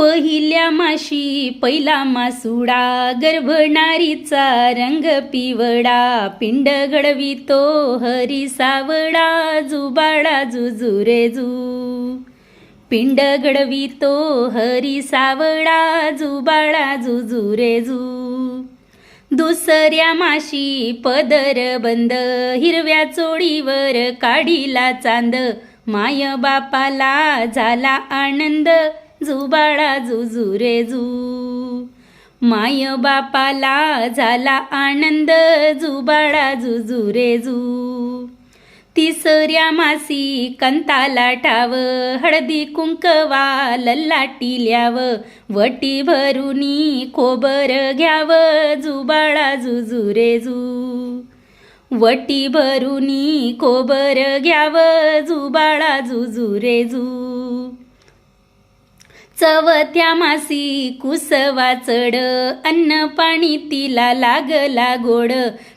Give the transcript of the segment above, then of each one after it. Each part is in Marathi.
पहिल्या माशी पहिला मासुडा गर्भणारीचा रंग पिवळा पिंड घडवितो हरी सावडा जुबाडा जुजुरे जू. पिंड घडवितो हरी सावडा जुबाळा जुजुरे जू. दुसऱ्या माशी पदर बंद हिरव्या चोळीवर काढीला चांद माय बापाला झाला आनंद जुबाळा जुजुरे जू माय बापाला झाला आनंद जुबाळा जुजुरे जू तिसऱ्या मासी कंताला टाव हळदी कुंकवा लल्लाटिल्याव वटी भरुनी खोबर घ्याव जुबाळा जुजुरे जू वटी भरुनी खोबर घ्याव जुबाळा जुजू रे जू. चवत्या मासी कुसवा चढ. अन्न पाणी तिला लागला गोड.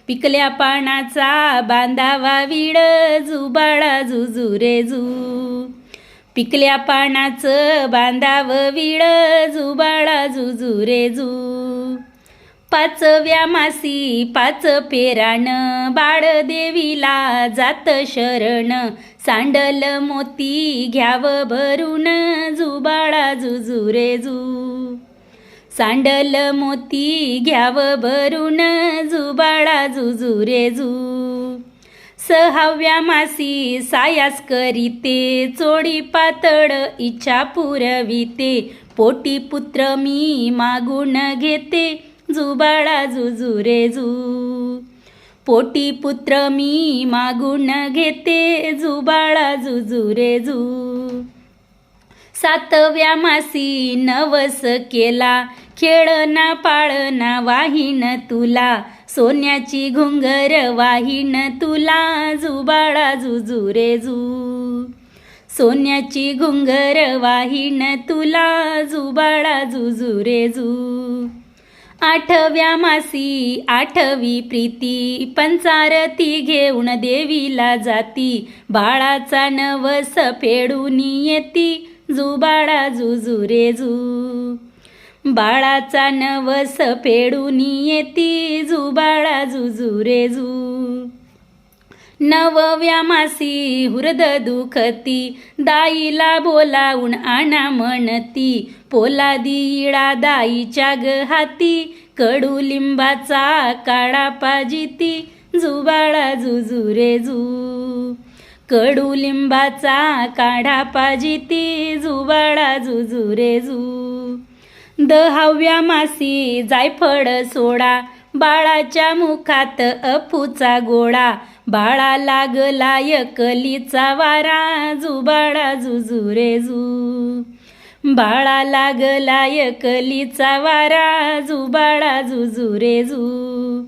पिकल्या पानाचा बांधावा विड. जुबाळा जुजू रे जू. पिकल्या पानाचं बांधावं विड. जुबाळा जुजू रे जू. पाचव्या मासी पाच पेराण बाळ देवीला जात शरण. सांडल मोती घ्याव भरून. जुबाळा जुजुरे जू. सांडल मोती घ्याव भरून. जुबाळा जुजुरे जू. सहाव्या मासी सायास करीते. चोडी पातळ इच्छा पुरविते. पोटी पुत्र मी मागून घेते. जुबाळा जुजुरे जू पोटी पुत्र मी मागून घेते जुबाळा जुजू रे जू. सातव्या मासी नवस केला खेळना पाळना वाहीन तुला. सोन्याची घुंगर वाहीन तुला जुबाळा जुजू रे जू. सोन्याची घुंगर वाहीन तुला जुबाळा जुजू रे जू. आठव्या मासी आठवी प्रीती. पंचारती घेऊन देवीला जाती. बाळाचा नवस फेडून येती. जुबाळा जुजुरे जू बाळाचा नवस फेडून येती. जुबाळा जुजुरे जू नवव्या मासी हुरद दुखती. दाईला बोलावून आणा म्हणती. पोलादी इळा दाईच्या ग हाती कडुलिंबाचा काळा पाजिती जुबाळा जुजुरे जू. कडुलिंबाचा काढा पाजिती जुबाळा जुजुरे जू. दहाव्या मासी जायफळ सोडा बाळाच्या मुखात अफूचा गोळा बाळा लागला यकलीचा वारा जुबाळा जुजुरे जू. बाळा लागलाय कलीचा वारा जुबाळा जुजुरे जू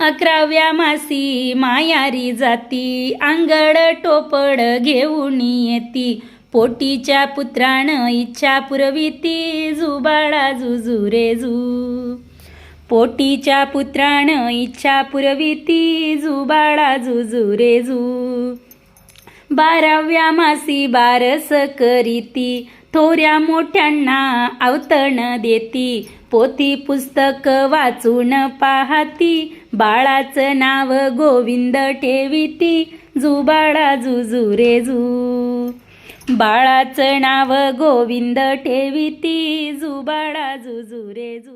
अकराव्या मासी मायारी जाती आंगड टोपड घेऊन येती. पोटीच्या पुत्रानं इच्छा पुरविती जुबाळा जुजुरे जू पोटीच्या पुत्रान इच्छा पुरविती जुबाळा जुजुरे जू. बाराव्या मासी बारस करीती थोऱ्या मोठ्यांना आवतण देती. पोथी पुस्तक वाचून पाहती. बाळाचं नाव गोविंद ठेविती. जुबाळा जुजू रे जू. बाळाचं नाव गोविंद ठेविती. जुबाळा जुजू रे जू.